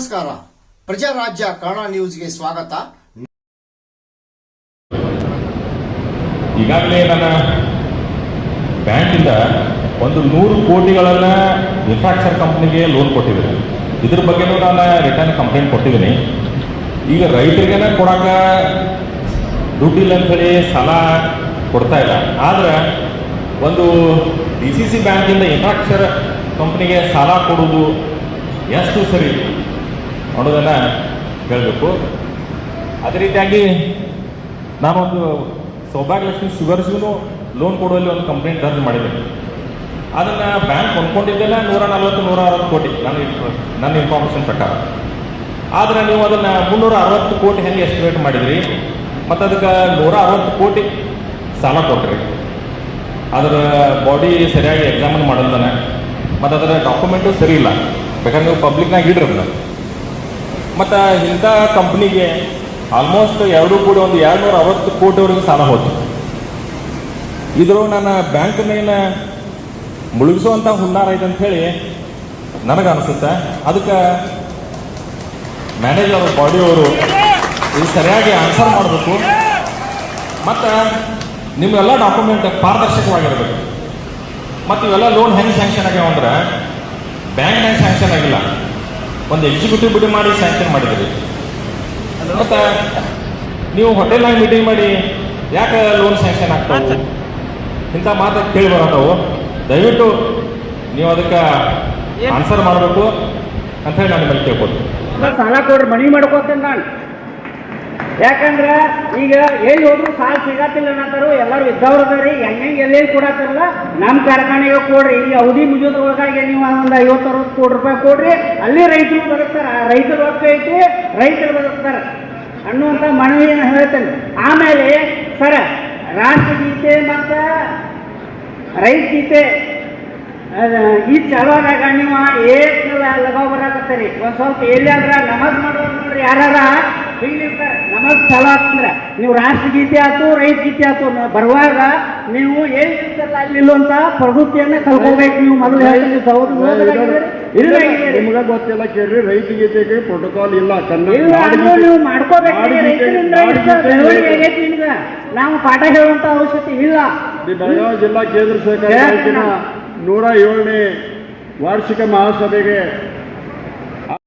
ನಮಸ್ಕಾರ. ಪ್ರಜಾರಾಜ್ಯ ಕನ್ನಡ ನ್ಯೂಸ್ಗೆ ಸ್ವಾಗತ. ಈಗಾಗಲೇ ನನ್ನ ಬ್ಯಾಂಕಿಂದ ಒಂದು ನೂರು ಕೋಟಿಗಳನ್ನ ಇನ್ಫ್ರಾಸ್ಟ್ರಕ್ಚರ್ ಕಂಪ್ನಿಗೆ ಲೋನ್ ಕೊಟ್ಟಿದ್ದೀನಿ ಇದ್ರ ಬಗ್ಗೆನೂ ನಾನು ರಿಟರ್ನ್ ಕಂಪ್ಲೇಂಟ್ ಕೊಟ್ಟಿದ್ದೀನಿ. ಈಗ ರೈತರಿಗೇನ ಕೊಡಾಕ ದುಡ್ಡಿಲ್ಲ ಅಂತೇಳಿ ಸಾಲ ಕೊಡ್ತಾ ಇಲ್ಲ. ಆದ್ರೆ ಒಂದು ಡಿ ಸಿ ಸಿ ಬ್ಯಾಂಕಿಂದ ಇನ್ಫ್ರಾಸ್ಟ್ರಕ್ಚರ್ ಕಂಪ್ನಿಗೆ ಸಾಲ ಕೊಡೋದು ಎಷ್ಟು ಸರಿ? ಅನ್ನೋದನ್ನ ಹೇಳಬೇಕು. ಅದೇ ರೀತಿಯಾಗಿ ನಾನೊಂದು ಸೌಭಾಗ್ಯಲಕ್ಷ್ಮಿ ಶುಗರ್ಸ್ಗೂ ಲೋನ್ ಕೊಡುವಲ್ಲಿ ಒಂದು ಕಂಪ್ಲೇಂಟ್ ದರ್ಜ್ ಮಾಡಿದೆ. ಅದನ್ನು ಬ್ಯಾಂಕ್ ಕೊಂಡ್ಕೊಂಡಿದ್ದೆಲ್ಲ ನೂರ ನಲ್ವತ್ತು ನೂರ ಅರವತ್ತು ಕೋಟಿ ನನ್ನ ನನ್ನ ಇನ್ಫಾರ್ಮೇಷನ್ ಪ್ರಕಾರ. ಆದರೆ ನೀವು ಅದನ್ನು ಮುನ್ನೂರ ಅರವತ್ತು ಕೋಟಿ ಹೆಂಗೆ ಎಸ್ಟಿಮೇಟ್ ಮಾಡಿದ್ರಿ? ಮತ್ತು ಅದಕ್ಕೆ ನೂರ ಅರವತ್ತು ಕೋಟಿ ಸಾಲ ಕೊಟ್ರಿ. ಅದರ ಬಾಡಿ ಸರಿಯಾಗಿ ಎಕ್ಸಾಮಿನ್ ಮಾಡಲ್ದಾನೆ ಮತ್ತು ಅದರ ಡಾಕ್ಯುಮೆಂಟು ಸರಿ ಇಲ್ಲ. ಬೇಕಾದ್ರೆ ನೀವು ಪಬ್ಲಿಕ್ನಾಗ ಇಡ್ರಿ ಅದನ್ನ. ಮತ್ತು ಇಂಥ ಕಂಪ್ನಿಗೆ ಆಲ್ಮೋಸ್ಟ್ ಎರಡು ಕೂಡ ಒಂದು ಎರಡು ನೂರ ಅರವತ್ತು ಕೋಟಿವರೆಗೂ ಸಾಲ ಹೋಯ್ತು ಇದ್ರೂ ನನ್ನ ಬ್ಯಾಂಕ್ ಮೇಲೆ ಮುಳುಗಿಸುವಂಥ ಹುನ್ನಾರ ಐತೆ ಅಂಥೇಳಿ ನನಗೆ ಅನಿಸುತ್ತೆ. ಅದಕ್ಕೆ ಮ್ಯಾನೇಜರ್ ಬಾಡಿಯವರು ಇದು ಸರಿಯಾಗಿ ಆನ್ಸರ್ ಮಾಡಬೇಕು. ಮತ್ತು ನಿಮ್ಮೆಲ್ಲ ಡಾಕ್ಯುಮೆಂಟ್ ಪಾರದರ್ಶಕವಾಗಿರಬೇಕು. ಮತ್ತು ಇವೆಲ್ಲ ಲೋನ್ ಹೆಂಗೆ ಸ್ಯಾಂಕ್ಷನ್ ಆಗ್ಯಾವ ಅಂದ್ರೆ ಬ್ಯಾಂಕ್ನಾಗ ಸ್ಯಾಂಕ್ಷನ್ ಆಗಿಲ್ಲ. ಒಂದು ಎಕ್ಸಿಕ್ಯೂಟಿವ್ ಬಿಡಿ ಮಾಡಿ ಸ್ಯಾಂಕ್ಷನ್ ಮಾಡಿದ್ರಿ. ಮತ್ತೆ ನೀವು ಹೋಟೆಲ್ನಾಗ ಮೀಟಿಂಗ್ ಮಾಡಿ ಯಾಕೆ ಲೋನ್ ಸ್ಯಾಂಕ್ಷನ್ ಆಗ್ತಾವೆ ಇಂಥ ಮಾತು ಕೇಳಿ ಬರೋದವು ದಯವಿಟ್ಟು ನೀವು ಅದಕ್ಕೆ ಆನ್ಸರ್ ಮಾಡಬೇಕು ಅಂತ ಹೇಳಿ ನಾನು ನಿಮ್ಮಲ್ಲಿ ಕೇಳ್ಬೋದು ಸಾಲ ಕೊಡ್ರಿ ಮನವಿ ಮಾಡ್ಕೋತೇನೆ ನಾನು. ಯಾಕಂದ್ರೆ ಈಗ ಎಲ್ಲಿ ಹೋದ್ರು ಸಾಲ ಸಿಗತ್ತಿಲ್ಲ ಅನ್ನತ್ತಾರು, ಎಲ್ಲರೂ ಇದ್ದವ್ರು ಅದಾರಿ ಹೆಂಗೆ ಎಲ್ಲೆಲ್ಲಿ ಕೊಡತ್ತಾರಲ್ಲ? ನಮ್ಮ ಕಾರ್ಖಾನೆಗೆ ಕೊಡ್ರಿ, ಈ ಅವಧಿ ಮುಗಿಯೋದ್ರೊಳಗಾಗಿ ನೀವು ಒಂದು ಐವತ್ತು ಅರವತ್ತು ಕೋಟಿ ರೂಪಾಯಿ ಕೊಡ್ರಿ, ಅಲ್ಲಿ ರೈತರು ಬದುಕ್ತಾರ ರೈತರ ರೊಕ್ಕ ಐತಿ ರೈತರು ಬದುಕ್ತಾರ. ಅನ್ನುವಂಥ ಮನವಿಯನ್ನು ಹೇಳ್ತೇನೆ? ಆಮೇಲೆ, ಸರ ರಾಷ್ಟ್ರಗೀತೆ ಮತ್ತು ರೈತಗೀತೆ ಈ ಚಲೋದಾಗ ನೀವು ಏಕಲ ಲಗಾವ್ ಬರಾಕತ್ತೀರಿ. ಒಂದು ಸ್ವಲ್ಪ ಅಂದ್ರೆ ನಮಾಜ್ ಮಾಡೋರು ನೋಡ್ರಿ, ಯಾರಾರ ಹಿಂಗಿರ್ತಾರೆ ನಮಗೆ ಚಲೋ ಅಂದ್ರೆ ನೀವು ರಾಷ್ಟ್ರಗೀತೆ ಆಯ್ತು ರೈತ ಗೀತೆ ಆಯ್ತು ಬರುವಾಗ ನೀವು ಏನು ಇರ್ತಲ್ಲ ಅಲ್ಲಿ ಅಂತ ಪ್ರವೃತ್ತಿಯನ್ನ ಕಲ್ಕೋಬೇಕು ನೀವು ಮೊದಲು ಇಲ್ಲ ನಿಮ್ಗೆ ಗೊತ್ತಿಲ್ಲ ಕೇಳ್ರಿ ರೈತ ಗೀತೆಗೆ ಪ್ರೋಟೋಕಾಲ್ ಇಲ್ಲ ನೀವು ಮಾಡ್ಕೋಬೇಕು ನಾವು ಪಾಠ ಹೇಳುವಂತ ಅವಶ್ಯಕತೆ ಇಲ್ಲ. ಜಿಲ್ಲಾ ಕೇಂದ್ರ ಸರ್ಕಾರ ನೂರ ಏಳನೇ ವಾರ್ಷಿಕ ಮಹಾಸಭೆಗೆ